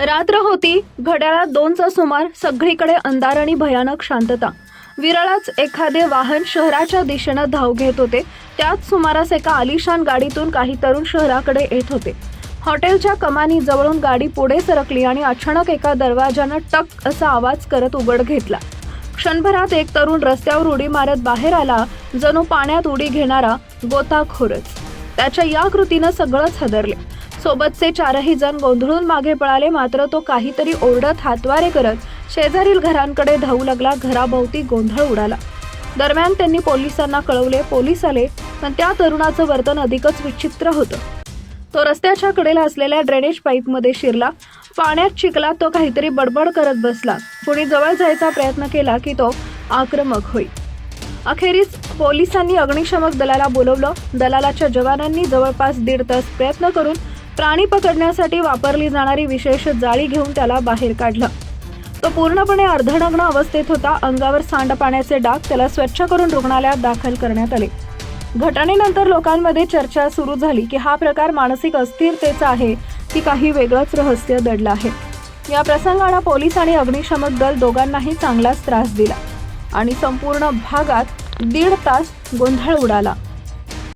रात्र होती. घड्याळात दोनचा सुमार सगळीकडे अंधार आणि भयानक शांतता. विरळाच एखादे वाहन शहराच्या दिशेनं धाव घेत होते. त्याच सुमारास एका आलिशान गाडीतून काही तरुण शहराकडे येत होते. हॉटेलच्या कमानी जवळून गाडी पुढे सरकली आणि अचानक एका दरवाजानं टक असा आवाज करत उघड घेतला. क्षणभरात एक तरुण रस्त्यावर उडी मारत बाहेर आला जणू पाण्यात उडी घेणारा गोताखोरच. त्याच्या या कृतीनं सगळंच हदरले. सोबतचे चारही जण गोंधळून मागे पळाले मात्र तो काहीतरी ओरडत हातवारे करत शेजारील घरांकडे धावू लागला घराभोवती गोंधळ उडाला. दरम्यान त्यांनी पोलिसांना कळवले पोलीस आले पण त्या तरुणाचं वर्तन अधिकच विचित्र होतं. तो रस्त्याच्या कडेला असलेल्या ड्रेनेज पाईपमध्ये शिरला. पाण्यात चिखलात तो काहीतरी बडबड करत बसला. कुणी जवळ जायचा प्रयत्न केला की तो आक्रमक होईल. अखेरीस पोलिसांनी अग्निशमक दलाला बोलवलं. दलालाच्या जवानांनी जवळपास दीड तास प्रयत्न करून प्राणी पकडण्यासाठी वापरली जाणारी विशेष जाळी घेऊन त्याला बाहेर काढलं. तो पूर्णपणे अर्धनग्न अवस्थेत होता. अंगावर सांडपाण्याचे डाग त्याला स्वच्छ करून रुग्णालयात दाखल करण्यात आले. घटनेनंतर लोकांमध्ये चर्चा सुरू झाली की हा प्रकार मानसिक अस्थिरतेचा आहे की काही वेगळंच रहस्य दडलं आहे. या प्रसंगानं पोलीस आणि अग्निशमक दल दोघांनाही चांगलाच त्रास दिला. आणि संपूर्ण भागात दीड तास गोंधळ उडाला.